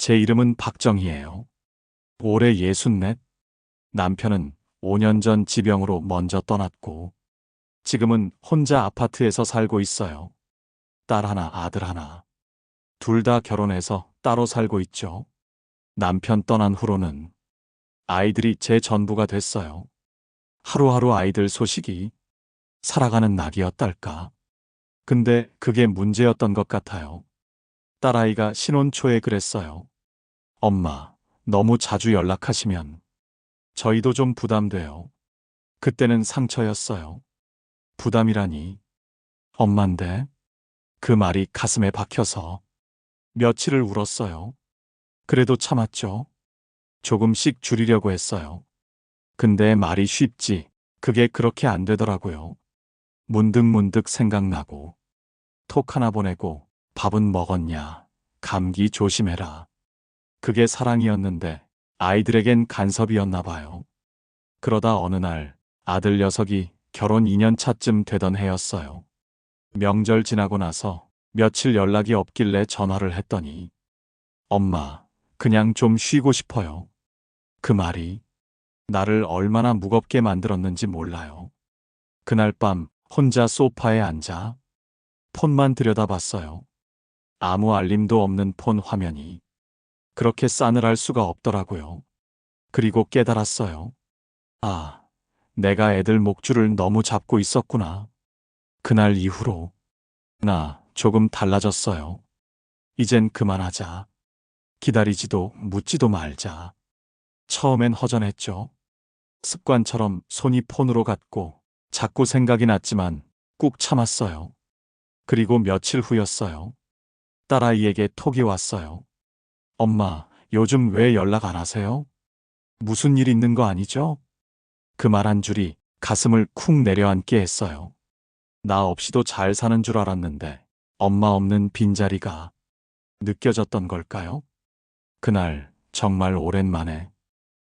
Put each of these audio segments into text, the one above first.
제 이름은 박정희예요. 올해 예순넷. 남편은 5년 전 지병으로 먼저 떠났고, 지금은 혼자 아파트에서 살고 있어요. 딸 하나, 아들 하나. 둘 다 결혼해서 따로 살고 있죠. 남편 떠난 후로는 아이들이 제 전부가 됐어요. 하루하루 아이들 소식이 살아가는 낙이었달까. 근데 그게 문제였던 것 같아요. 딸아이가 신혼 초에 그랬어요. 엄마, 너무 자주 연락하시면 저희도 좀 부담돼요. 그때는 상처였어요. 부담이라니. 엄만데 그 말이 가슴에 박혀서 며칠을 울었어요. 그래도 참았죠. 조금씩 줄이려고 했어요. 근데 말이 쉽지 그게 그렇게 안 되더라고요. 문득문득 생각나고 톡 하나 보내고 밥은 먹었냐. 감기 조심해라. 그게 사랑이었는데 아이들에겐 간섭이었나 봐요. 그러다 어느 날 아들 녀석이 결혼 2년 차쯤 되던 해였어요. 명절 지나고 나서 며칠 연락이 없길래 전화를 했더니 엄마, 그냥 좀 쉬고 싶어요. 그 말이 나를 얼마나 무겁게 만들었는지 몰라요. 그날 밤 혼자 소파에 앉아 폰만 들여다봤어요. 아무 알림도 없는 폰 화면이 그렇게 싸늘할 수가 없더라고요. 그리고 깨달았어요. 아, 내가 애들 목줄을 너무 잡고 있었구나. 그날 이후로 나 조금 달라졌어요. 이젠 그만하자. 기다리지도 묻지도 말자. 처음엔 허전했죠. 습관처럼 손이 폰으로 갔고 자꾸 생각이 났지만 꾹 참았어요. 그리고 며칠 후였어요. 딸아이에게 톡이 왔어요. 엄마, 요즘 왜 연락 안 하세요? 무슨 일 있는 거 아니죠? 그 말 한 줄이 가슴을 쿵 내려앉게 했어요. 나 없이도 잘 사는 줄 알았는데 엄마 없는 빈자리가 느껴졌던 걸까요? 그날 정말 오랜만에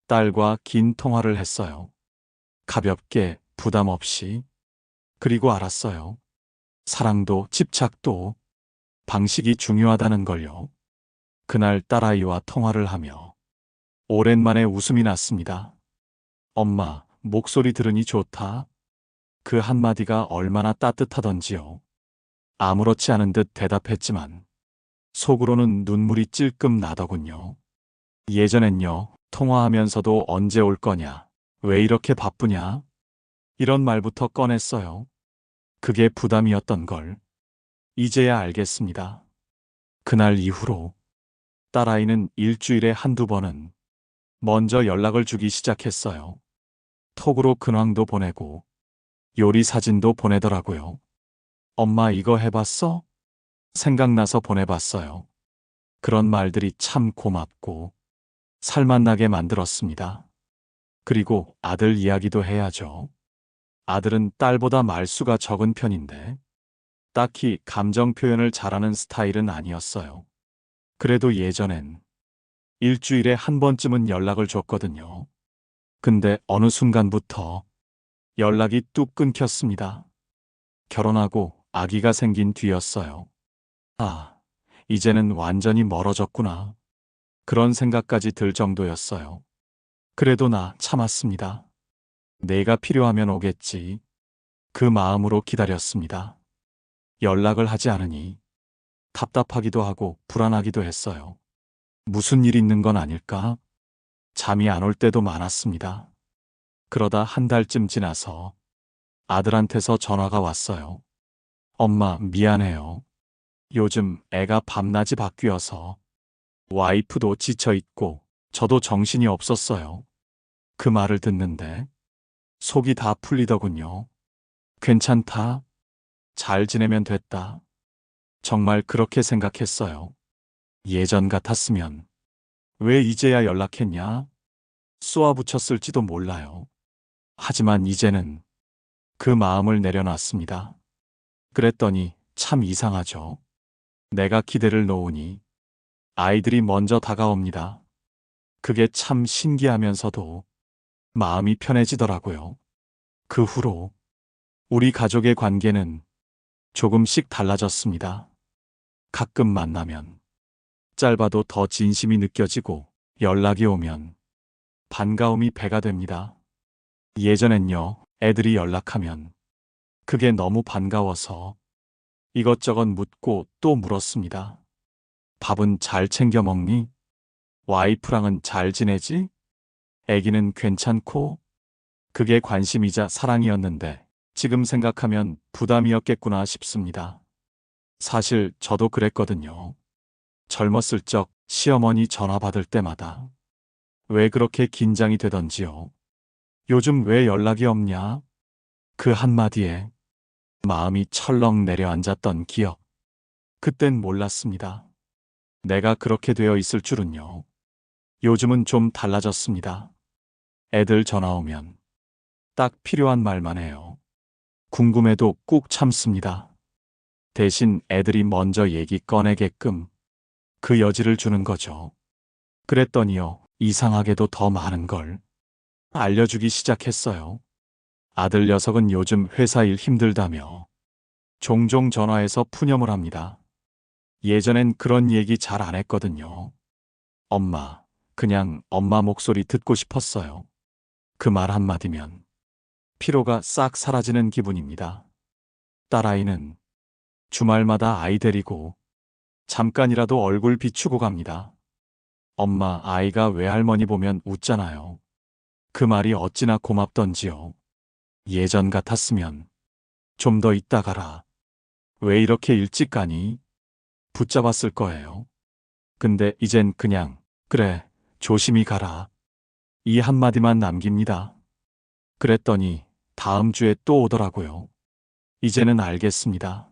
딸과 긴 통화를 했어요. 가볍게 부담 없이. 그리고 알았어요. 사랑도 집착도 방식이 중요하다는 걸요. 그날 딸아이와 통화를 하며 오랜만에 웃음이 났습니다. 엄마, 목소리 들으니 좋다. 그 한마디가 얼마나 따뜻하던지요. 아무렇지 않은 듯 대답했지만 속으로는 눈물이 찔끔 나더군요. 예전엔요, 통화하면서도 언제 올 거냐, 왜 이렇게 바쁘냐, 이런 말부터 꺼냈어요. 그게 부담이었던 걸 이제야 알겠습니다. 그날 이후로 딸아이는 일주일에 한두 번은 먼저 연락을 주기 시작했어요. 톡으로 근황도 보내고 요리 사진도 보내더라고요. 엄마 이거 해봤어? 생각나서 보내봤어요. 그런 말들이 참 고맙고 살맛나게 만들었습니다. 그리고 아들 이야기도 해야죠. 아들은 딸보다 말수가 적은 편인데 딱히 감정 표현을 잘하는 스타일은 아니었어요. 그래도 예전엔 일주일에 한 번쯤은 연락을 줬거든요. 근데 어느 순간부터 연락이 뚝 끊겼습니다. 결혼하고 아기가 생긴 뒤였어요. 아, 이제는 완전히 멀어졌구나. 그런 생각까지 들 정도였어요. 그래도 나 참았습니다. 내가 필요하면 오겠지. 그 마음으로 기다렸습니다. 연락을 하지 않으니 답답하기도 하고 불안하기도 했어요. 무슨 일 있는 건 아닐까? 잠이 안 올 때도 많았습니다. 그러다 한 달쯤 지나서 아들한테서 전화가 왔어요. 엄마, 미안해요. 요즘 애가 밤낮이 바뀌어서 와이프도 지쳐있고 저도 정신이 없었어요. 그 말을 듣는데 속이 다 풀리더군요. 괜찮다. 잘 지내면 됐다. 정말 그렇게 생각했어요. 예전 같았으면 왜 이제야 연락했냐? 쏘아붙였을지도 몰라요. 하지만 이제는 그 마음을 내려놨습니다. 그랬더니 참 이상하죠. 내가 기대를 놓으니 아이들이 먼저 다가옵니다. 그게 참 신기하면서도 마음이 편해지더라고요. 그 후로 우리 가족의 관계는 조금씩 달라졌습니다. 가끔 만나면 짧아도 더 진심이 느껴지고 연락이 오면 반가움이 배가 됩니다. 예전엔요, 애들이 연락하면 그게 너무 반가워서 이것저것 묻고 또 물었습니다. 밥은 잘 챙겨 먹니? 와이프랑은 잘 지내지? 애기는 괜찮고? 그게 관심이자 사랑이었는데 지금 생각하면 부담이었겠구나 싶습니다. 사실 저도 그랬거든요. 젊었을 적 시어머니 전화 받을 때마다 왜 그렇게 긴장이 되던지요. 요즘 왜 연락이 없냐? 그 한마디에 마음이 철렁 내려앉았던 기억. 그땐 몰랐습니다. 내가 그렇게 되어 있을 줄은요. 요즘은 좀 달라졌습니다. 애들 전화 오면 딱 필요한 말만 해요. 궁금해도 꾹 참습니다. 대신 애들이 먼저 얘기 꺼내게끔 그 여지를 주는 거죠. 그랬더니요, 이상하게도 더 많은 걸 알려주기 시작했어요. 아들 녀석은 요즘 회사 일 힘들다며 종종 전화해서 푸념을 합니다. 예전엔 그런 얘기 잘 안 했거든요. 엄마, 그냥 엄마 목소리 듣고 싶었어요. 그 말 한마디면 피로가 싹 사라지는 기분입니다. 딸아이는 주말마다 아이 데리고 잠깐이라도 얼굴 비추고 갑니다. 엄마, 아이가 외할머니 보면 웃잖아요. 그 말이 어찌나 고맙던지요. 예전 같았으면 좀 더 있다 가라. 왜 이렇게 일찍 가니? 붙잡았을 거예요. 근데 이젠 그냥 그래 조심히 가라. 이 한마디만 남깁니다. 그랬더니 다음 주에 또 오더라고요. 이제는 알겠습니다.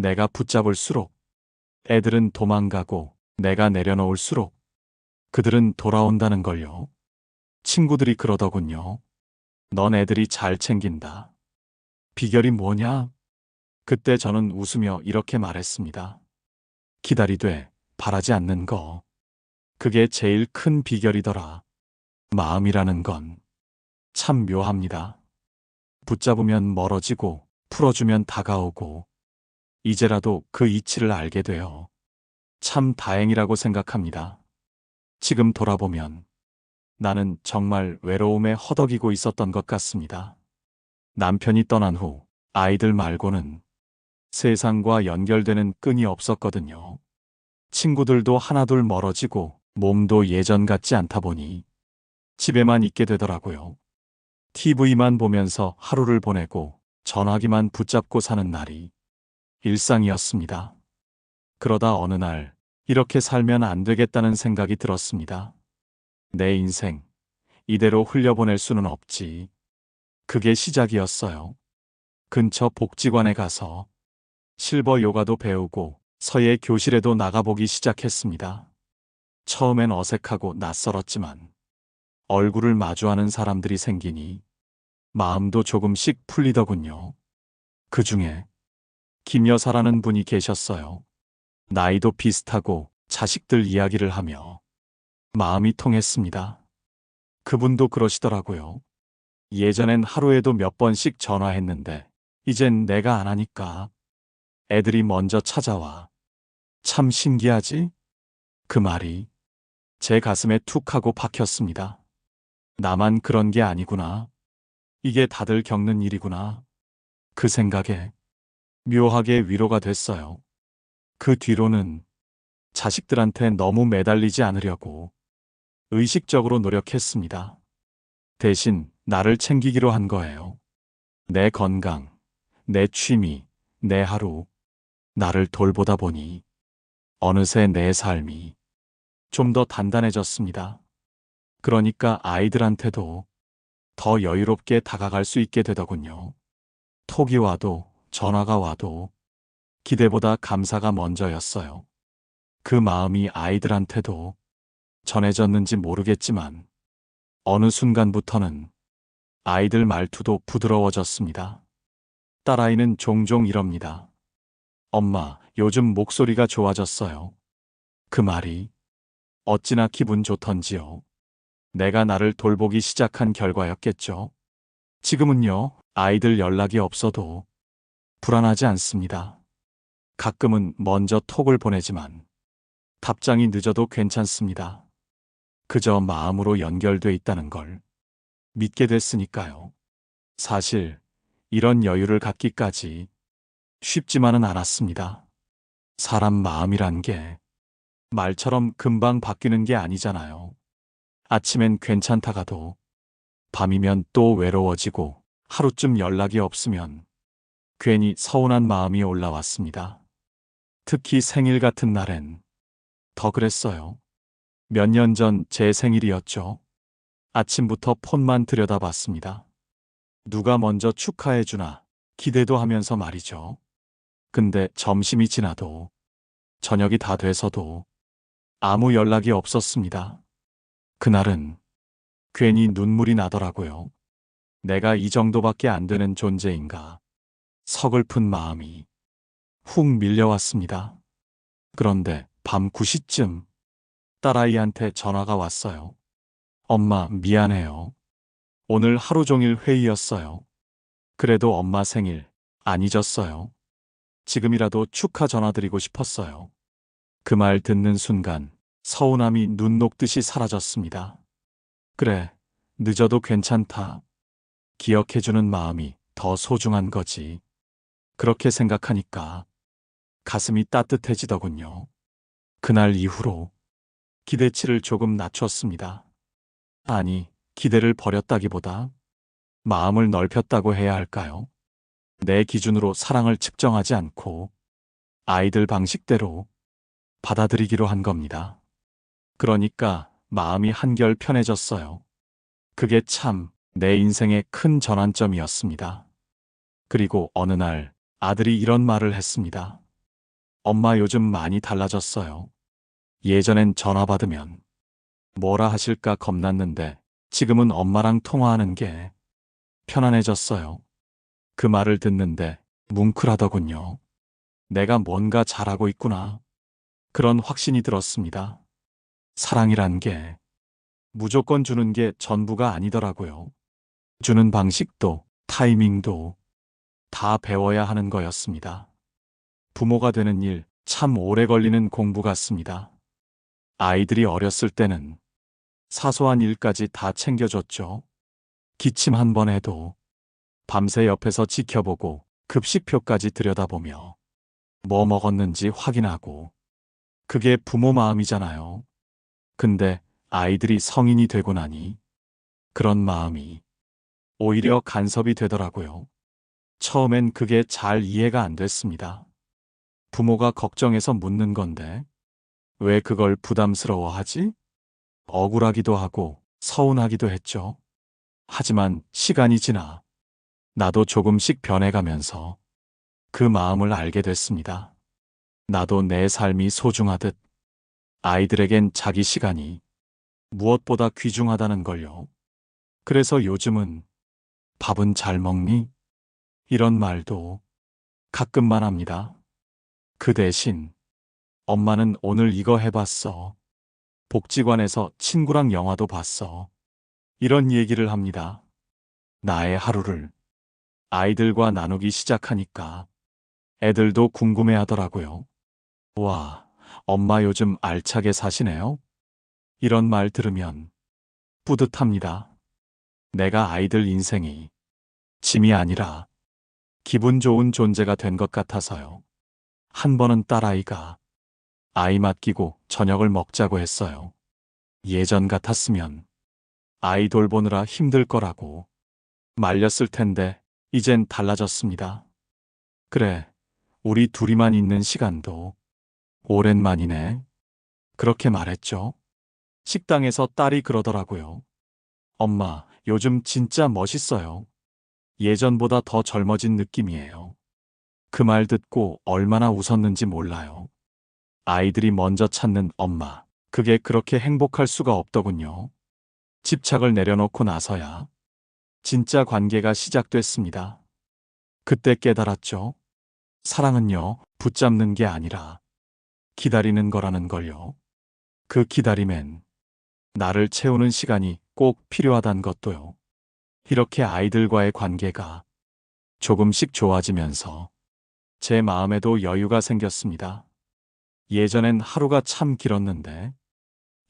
내가 붙잡을수록 애들은 도망가고 내가 내려놓을수록 그들은 돌아온다는 걸요. 친구들이 그러더군요. 넌 애들이 잘 챙긴다. 비결이 뭐냐? 그때 저는 웃으며 이렇게 말했습니다. 기다리되 바라지 않는 거. 그게 제일 큰 비결이더라. 마음이라는 건 참 묘합니다. 붙잡으면 멀어지고 풀어주면 다가오고 이제라도 그 이치를 알게 되어 참 다행이라고 생각합니다. 지금 돌아보면 나는 정말 외로움에 허덕이고 있었던 것 같습니다. 남편이 떠난 후 아이들 말고는 세상과 연결되는 끈이 없었거든요. 친구들도 하나둘 멀어지고 몸도 예전 같지 않다 보니 집에만 있게 되더라고요. TV만 보면서 하루를 보내고 전화기만 붙잡고 사는 날이 일상이었습니다. 그러다 어느 날 이렇게 살면 안 되겠다는 생각이 들었습니다. 내 인생 이대로 흘려보낼 수는 없지. 그게 시작이었어요. 근처 복지관에 가서 실버 요가도 배우고 서예 교실에도 나가보기 시작했습니다. 처음엔 어색하고 낯설었지만 얼굴을 마주하는 사람들이 생기니 마음도 조금씩 풀리더군요. 그 중에 김 여사라는 분이 계셨어요. 나이도 비슷하고 자식들 이야기를 하며 마음이 통했습니다. 그분도 그러시더라고요. 예전엔 하루에도 몇 번씩 전화했는데 이젠 내가 안 하니까 애들이 먼저 찾아와. 참 신기하지? 그 말이 제 가슴에 툭 하고 박혔습니다. 나만 그런 게 아니구나. 이게 다들 겪는 일이구나. 그 생각에 묘하게 위로가 됐어요. 그 뒤로는 자식들한테 너무 매달리지 않으려고 의식적으로 노력했습니다. 대신 나를 챙기기로 한 거예요. 내 건강, 내 취미, 내 하루, 나를 돌보다 보니 어느새 내 삶이 좀 더 단단해졌습니다. 그러니까 아이들한테도 더 여유롭게 다가갈 수 있게 되더군요. 톡이 와도 전화가 와도 기대보다 감사가 먼저였어요. 그 마음이 아이들한테도 전해졌는지 모르겠지만 어느 순간부터는 아이들 말투도 부드러워졌습니다. 딸아이는 종종 이럽니다. 엄마, 요즘 목소리가 좋아졌어요. 그 말이 어찌나 기분 좋던지요. 내가 나를 돌보기 시작한 결과였겠죠. 지금은요, 아이들 연락이 없어도 불안하지 않습니다. 가끔은 먼저 톡을 보내지만 답장이 늦어도 괜찮습니다. 그저 마음으로 연결돼 있다는 걸 믿게 됐으니까요. 사실 이런 여유를 갖기까지 쉽지만은 않았습니다. 사람 마음이란 게 말처럼 금방 바뀌는 게 아니잖아요. 아침엔 괜찮다가도 밤이면 또 외로워지고 하루쯤 연락이 없으면 괜히 서운한 마음이 올라왔습니다. 특히 생일 같은 날엔 더 그랬어요. 몇 년 전 제 생일이었죠. 아침부터 폰만 들여다봤습니다. 누가 먼저 축하해주나 기대도 하면서 말이죠. 근데 점심이 지나도 저녁이 다 돼서도 아무 연락이 없었습니다. 그날은 괜히 눈물이 나더라고요. 내가 이 정도밖에 안 되는 존재인가. 서글픈 마음이 훅 밀려왔습니다. 그런데 밤 9시쯤 딸아이한테 전화가 왔어요. 엄마, 미안해요. 오늘 하루 종일 회의였어요. 그래도 엄마 생일 안 잊었어요. 지금이라도 축하 전화드리고 싶었어요. 그 말 듣는 순간 서운함이 눈 녹듯이 사라졌습니다. 그래, 늦어도 괜찮다. 기억해주는 마음이 더 소중한 거지. 그렇게 생각하니까 가슴이 따뜻해지더군요. 그날 이후로 기대치를 조금 낮췄습니다. 아니, 기대를 버렸다기보다 마음을 넓혔다고 해야 할까요? 내 기준으로 사랑을 측정하지 않고 아이들 방식대로 받아들이기로 한 겁니다. 그러니까 마음이 한결 편해졌어요. 그게 참 내 인생의 큰 전환점이었습니다. 그리고 어느 날 아들이 이런 말을 했습니다. 엄마 요즘 많이 달라졌어요. 예전엔 전화 받으면 뭐라 하실까 겁났는데 지금은 엄마랑 통화하는 게 편안해졌어요. 그 말을 듣는데 뭉클하더군요. 내가 뭔가 잘하고 있구나. 그런 확신이 들었습니다. 사랑이란 게 무조건 주는 게 전부가 아니더라고요. 주는 방식도 타이밍도 다 배워야 하는 거였습니다. 부모가 되는 일 참 오래 걸리는 공부 같습니다. 아이들이 어렸을 때는 사소한 일까지 다 챙겨줬죠. 기침 한 번 해도 밤새 옆에서 지켜보고 급식표까지 들여다보며 뭐 먹었는지 확인하고 그게 부모 마음이잖아요. 근데 아이들이 성인이 되고 나니 그런 마음이 오히려 간섭이 되더라고요. 처음엔 그게 잘 이해가 안 됐습니다. 부모가 걱정해서 묻는 건데 왜 그걸 부담스러워하지? 억울하기도 하고 서운하기도 했죠. 하지만 시간이 지나 나도 조금씩 변해가면서 그 마음을 알게 됐습니다. 나도 내 삶이 소중하듯 아이들에겐 자기 시간이 무엇보다 귀중하다는 걸요. 그래서 요즘은 밥은 잘 먹니? 이런 말도 가끔만 합니다. 그 대신 엄마는 오늘 이거 해봤어. 복지관에서 친구랑 영화도 봤어. 이런 얘기를 합니다. 나의 하루를 아이들과 나누기 시작하니까 애들도 궁금해 하더라고요. 와, 엄마 요즘 알차게 사시네요? 이런 말 들으면 뿌듯합니다. 내가 아이들 인생이 짐이 아니라 기분 좋은 존재가 된 것 같아서요. 한 번은 딸아이가 아이 맡기고 저녁을 먹자고 했어요. 예전 같았으면 아이 돌보느라 힘들 거라고 말렸을 텐데 이젠 달라졌습니다. 그래, 우리 둘이만 있는 시간도 오랜만이네. 그렇게 말했죠. 식당에서 딸이 그러더라고요. 엄마, 요즘 진짜 멋있어요. 예전보다 더 젊어진 느낌이에요. 그 말 듣고 얼마나 웃었는지 몰라요. 아이들이 먼저 찾는 엄마. 그게 그렇게 행복할 수가 없더군요. 집착을 내려놓고 나서야 진짜 관계가 시작됐습니다. 그때 깨달았죠. 사랑은요, 붙잡는 게 아니라 기다리는 거라는 걸요. 그 기다림엔 나를 채우는 시간이 꼭 필요하단 것도요. 이렇게 아이들과의 관계가 조금씩 좋아지면서 제 마음에도 여유가 생겼습니다. 예전엔 하루가 참 길었는데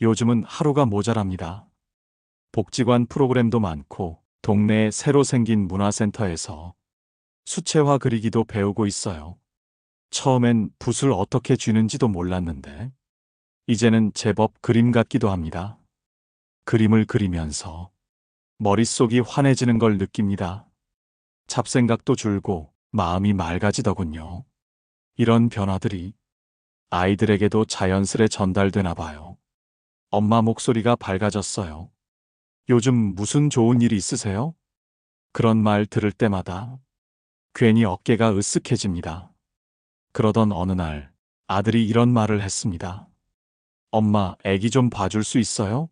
요즘은 하루가 모자랍니다. 복지관 프로그램도 많고 동네에 새로 생긴 문화센터에서 수채화 그리기도 배우고 있어요. 처음엔 붓을 어떻게 쥐는지도 몰랐는데 이제는 제법 그림 같기도 합니다. 그림을 그리면서 머릿속이 환해지는 걸 느낍니다. 잡생각도 줄고 마음이 맑아지더군요. 이런 변화들이 아이들에게도 자연스레 전달되나 봐요. 엄마 목소리가 밝아졌어요. 요즘 무슨 좋은 일이 있으세요? 그런 말 들을 때마다 괜히 어깨가 으쓱해집니다. 그러던 어느 날 아들이 이런 말을 했습니다. 엄마, 애기 좀 봐줄 수 있어요?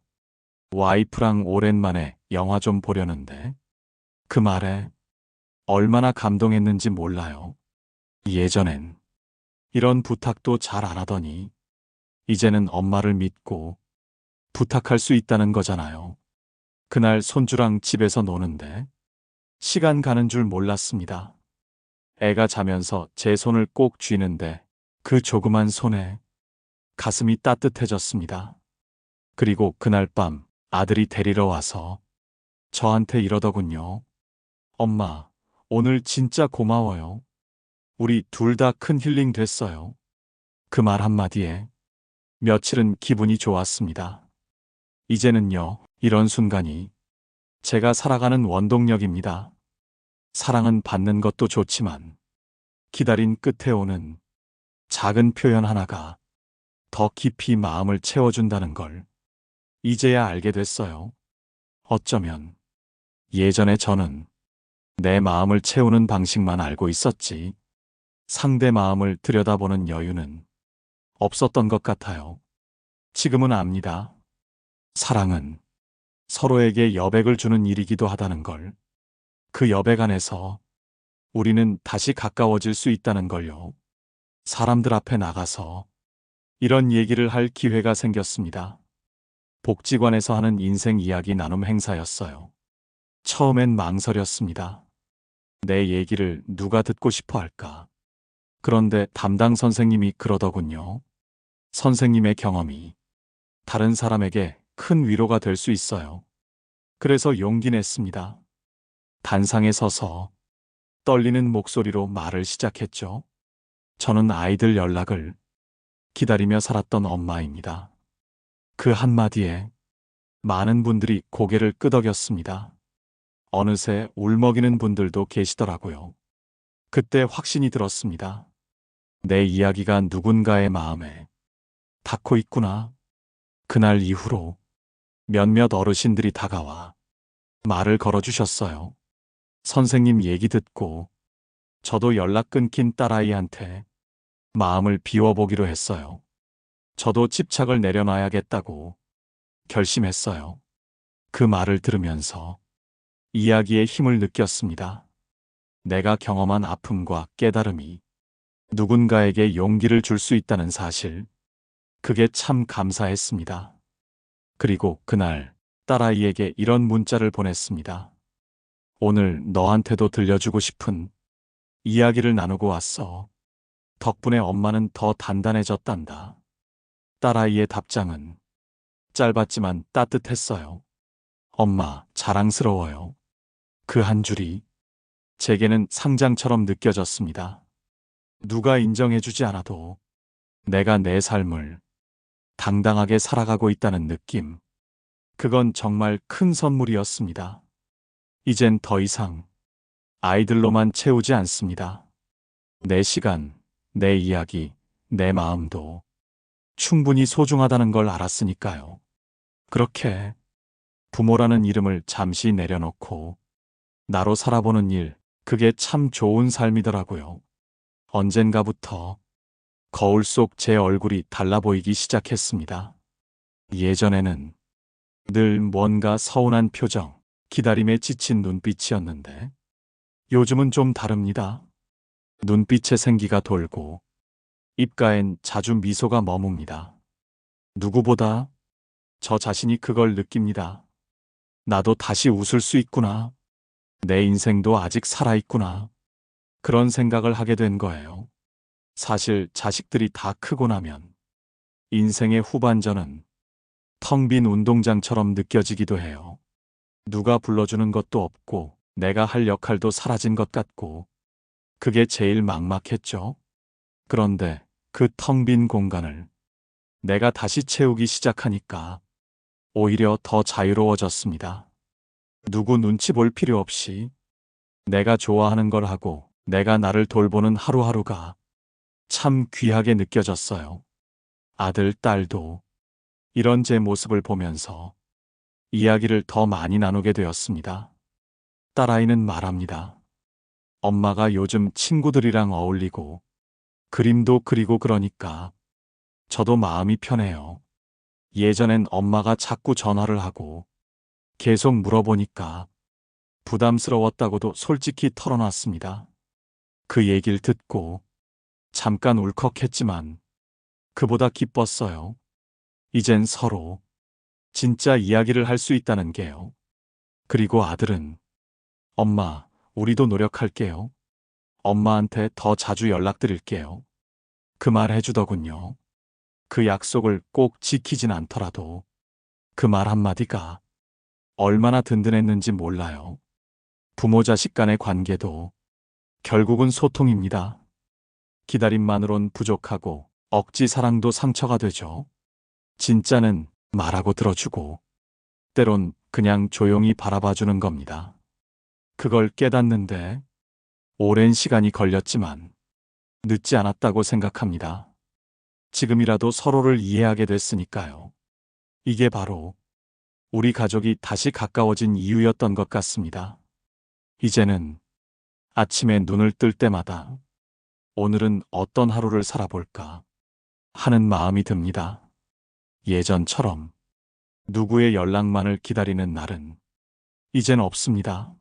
와이프랑 오랜만에 영화 좀 보려는데 그 말에 얼마나 감동했는지 몰라요. 예전엔 이런 부탁도 잘 안 하더니 이제는 엄마를 믿고 부탁할 수 있다는 거잖아요. 그날 손주랑 집에서 노는데 시간 가는 줄 몰랐습니다. 애가 자면서 제 손을 꼭 쥐는데 그 조그만 손에 가슴이 따뜻해졌습니다. 그리고 그날 밤 아들이 데리러 와서 저한테 이러더군요. 엄마, 오늘 진짜 고마워요. 우리 둘 다 큰 힐링 됐어요. 그 말 한마디에 며칠은 기분이 좋았습니다. 이제는요, 이런 순간이 제가 살아가는 원동력입니다. 사랑은 받는 것도 좋지만 기다린 끝에 오는 작은 표현 하나가 더 깊이 마음을 채워준다는 걸 이제야 알게 됐어요. 어쩌면 예전에 저는 내 마음을 채우는 방식만 알고 있었지 상대 마음을 들여다보는 여유는 없었던 것 같아요. 지금은 압니다. 사랑은 서로에게 여백을 주는 일이기도 하다는 걸. 그 여백 안에서 우리는 다시 가까워질 수 있다는 걸요. 사람들 앞에 나가서 이런 얘기를 할 기회가 생겼습니다. 복지관에서 하는 인생 이야기 나눔 행사였어요. 처음엔 망설였습니다. 내 얘기를 누가 듣고 싶어 할까? 그런데 담당 선생님이 그러더군요. 선생님의 경험이 다른 사람에게 큰 위로가 될 수 있어요. 그래서 용기 냈습니다. 단상에 서서 떨리는 목소리로 말을 시작했죠. 저는 아이들 연락을 기다리며 살았던 엄마입니다. 그 한마디에 많은 분들이 고개를 끄덕였습니다. 어느새 울먹이는 분들도 계시더라고요. 그때 확신이 들었습니다. 내 이야기가 누군가의 마음에 닿고 있구나. 그날 이후로 몇몇 어르신들이 다가와 말을 걸어주셨어요. 선생님 얘기 듣고 저도 연락 끊긴 딸아이한테 마음을 비워보기로 했어요. 저도 집착을 내려놔야겠다고 결심했어요. 그 말을 들으면서 이야기의 힘을 느꼈습니다. 내가 경험한 아픔과 깨달음이 누군가에게 용기를 줄 수 있다는 사실. 그게 참 감사했습니다. 그리고 그날 딸아이에게 이런 문자를 보냈습니다. 오늘 너한테도 들려주고 싶은 이야기를 나누고 왔어. 덕분에 엄마는 더 단단해졌단다. 딸아이의 답장은 짧았지만 따뜻했어요. 엄마, 자랑스러워요. 그 한 줄이 제게는 상장처럼 느껴졌습니다. 누가 인정해주지 않아도 내가 내 삶을 당당하게 살아가고 있다는 느낌. 그건 정말 큰 선물이었습니다. 이젠 더 이상 아이들로만 채우지 않습니다. 내 시간, 내 이야기, 내 마음도 충분히 소중하다는 걸 알았으니까요. 그렇게 부모라는 이름을 잠시 내려놓고 나로 살아보는 일, 그게 참 좋은 삶이더라고요. 언젠가부터 거울 속 제 얼굴이 달라 보이기 시작했습니다. 예전에는 늘 뭔가 서운한 표정, 기다림에 지친 눈빛이었는데 요즘은 좀 다릅니다. 눈빛에 생기가 돌고 입가엔 자주 미소가 머뭅니다. 누구보다 저 자신이 그걸 느낍니다. 나도 다시 웃을 수 있구나. 내 인생도 아직 살아있구나. 그런 생각을 하게 된 거예요. 사실 자식들이 다 크고 나면 인생의 후반전은 텅 빈 운동장처럼 느껴지기도 해요. 누가 불러주는 것도 없고 내가 할 역할도 사라진 것 같고 그게 제일 막막했죠. 그런데 그 텅 빈 공간을 내가 다시 채우기 시작하니까 오히려 더 자유로워졌습니다. 누구 눈치 볼 필요 없이 내가 좋아하는 걸 하고 내가 나를 돌보는 하루하루가 참 귀하게 느껴졌어요. 아들, 딸도 이런 제 모습을 보면서 이야기를 더 많이 나누게 되었습니다. 딸아이는 말합니다. 엄마가 요즘 친구들이랑 어울리고 그림도 그리고 그러니까 저도 마음이 편해요. 예전엔 엄마가 자꾸 전화를 하고 계속 물어보니까 부담스러웠다고도 솔직히 털어놨습니다. 그 얘기를 듣고 잠깐 울컥했지만 그보다 기뻤어요. 이젠 서로 진짜 이야기를 할 수 있다는 게요. 그리고 아들은 엄마, 우리도 노력할게요. 엄마한테 더 자주 연락드릴게요. 그 말 해주더군요. 그 약속을 꼭 지키진 않더라도 그 말 한마디가 얼마나 든든했는지 몰라요. 부모 자식 간의 관계도 결국은 소통입니다. 기다림만으론 부족하고 억지 사랑도 상처가 되죠. 진짜는 말하고 들어주고 때론 그냥 조용히 바라봐주는 겁니다. 그걸 깨닫는데 오랜 시간이 걸렸지만 늦지 않았다고 생각합니다. 지금이라도 서로를 이해하게 됐으니까요. 이게 바로 우리 가족이 다시 가까워진 이유였던 것 같습니다. 이제는 아침에 눈을 뜰 때마다 오늘은 어떤 하루를 살아볼까 하는 마음이 듭니다. 예전처럼 누구의 연락만을 기다리는 날은 이젠 없습니다.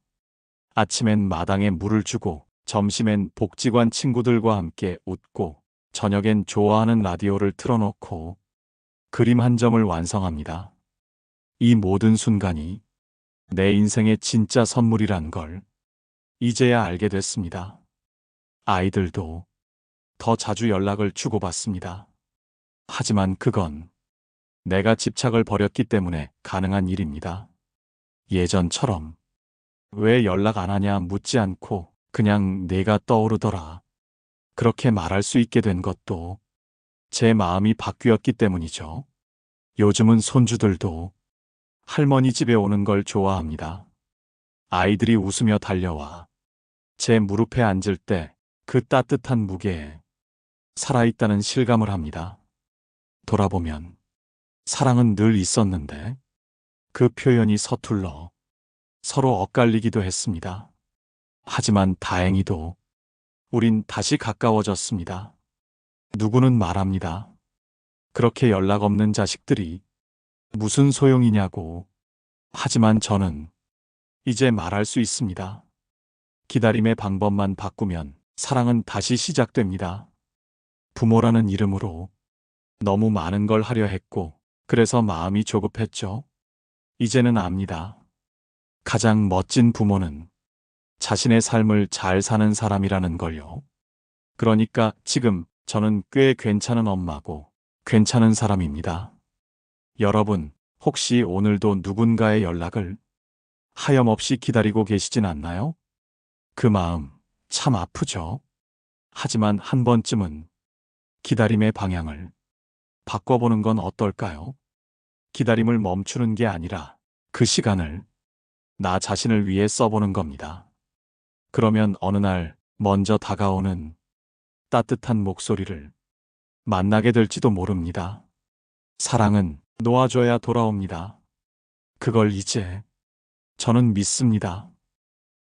아침엔 마당에 물을 주고 점심엔 복지관 친구들과 함께 웃고 저녁엔 좋아하는 라디오를 틀어놓고 그림 한 점을 완성합니다. 이 모든 순간이 내 인생의 진짜 선물이란 걸 이제야 알게 됐습니다. 아이들도 더 자주 연락을 주고받습니다. 하지만 그건 내가 집착을 버렸기 때문에 가능한 일입니다. 예전처럼 왜 연락 안 하냐 묻지 않고 그냥 내가 떠오르더라. 그렇게 말할 수 있게 된 것도 제 마음이 바뀌었기 때문이죠. 요즘은 손주들도 할머니 집에 오는 걸 좋아합니다. 아이들이 웃으며 달려와 제 무릎에 앉을 때 그 따뜻한 무게에 살아있다는 실감을 합니다. 돌아보면 사랑은 늘 있었는데 그 표현이 서툴러 서로 엇갈리기도 했습니다. 하지만 다행히도 우린 다시 가까워졌습니다. 누구는 말합니다. 그렇게 연락 없는 자식들이 무슨 소용이냐고. 하지만 저는 이제 말할 수 있습니다. 기다림의 방법만 바꾸면 사랑은 다시 시작됩니다. 부모라는 이름으로 너무 많은 걸 하려 했고, 그래서 마음이 조급했죠. 이제는 압니다. 가장 멋진 부모는 자신의 삶을 잘 사는 사람이라는 걸요. 그러니까 지금 저는 꽤 괜찮은 엄마고 괜찮은 사람입니다. 여러분, 혹시 오늘도 누군가의 연락을 하염없이 기다리고 계시진 않나요? 그 마음 참 아프죠. 하지만 한 번쯤은 기다림의 방향을 바꿔보는 건 어떨까요? 기다림을 멈추는 게 아니라 그 시간을 나 자신을 위해 써보는 겁니다. 그러면 어느 날 먼저 다가오는 따뜻한 목소리를 만나게 될지도 모릅니다. 사랑은 놓아줘야 돌아옵니다. 그걸 이제 저는 믿습니다.